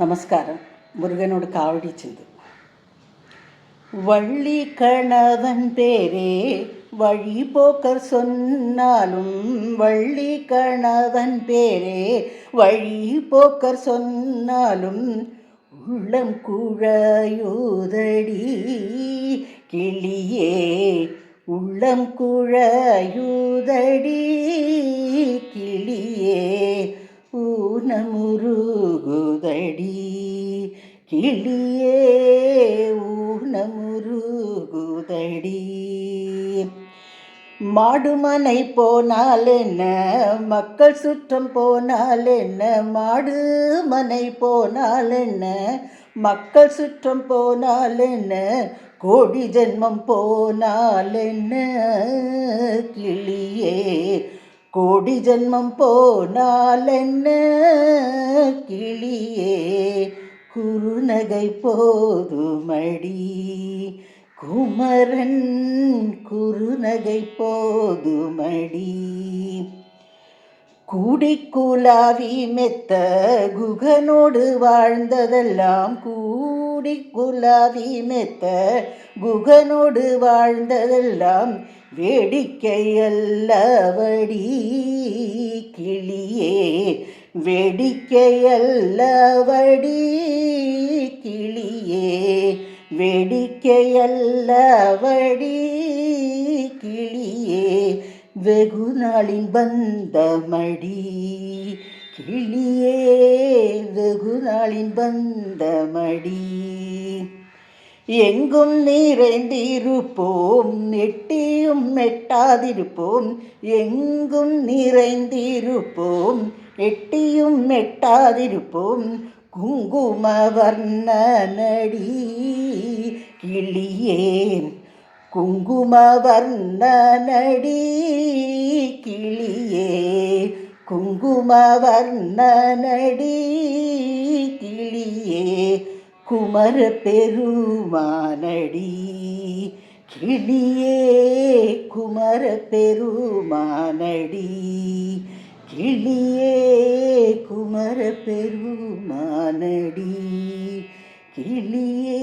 நமஸ்காரம். முருகனோட காவடி சிந்து. வள்ளி கணவன் பேரே வழி போக்கர் சொன்னாலும் வள்ளி கணவன் பேரே வழி போக்கர் சொன்னாலும் உள்ளம் குழையூதடி. கிளியே உள்ளம் குழையூதடி. கிளியே ஊனமுருகுதடி. மாடுமனை போனால் என்ன? மக்கள் சுற்றம் போனால் என்ன? மாடு மனை போனால் என்ன? மக்கள் சுற்றம் போனால் என்ன? கோடி ஜென்மம் போனால் என்ன? கிளியே கோடி ஜென்மம் போனால் என்ன? கிளியே குறுநகை போதுமடி. குமரன் குறுநகை போதுமடி. கூடிக்குலாவி மெத்த குகனோடு வாழ்ந்ததெல்லாம் கூடி குலாவி மெத்த குகனோடு வாழ்ந்ததெல்லாம் வேடிக்கை அல்லவடி கிளியே வேடிக்கை அல்லவடி கிளியே வேடிக்கை அல்லவடி கிளியே வெகு நாளின் பந்தமடி கிளியே வெகு நாளின் பந்தமடி. எங்கும் நிறைந்திருப்போம் நெட்டியும் மெட்டாதிருப்போம் எங்கும் நிறைந்திருப்போம் எட்டியும் மெட்டாதிருப்போம் குங்கும வர்ணனடி கிளியே குங்கும வர்ணனடி கிளியே குங்கும வர்ணனடி கிளியே குமர பெருமானடி கிளியே குமர பெருமானடி கிளியே குமர பெருமானடி கிளியே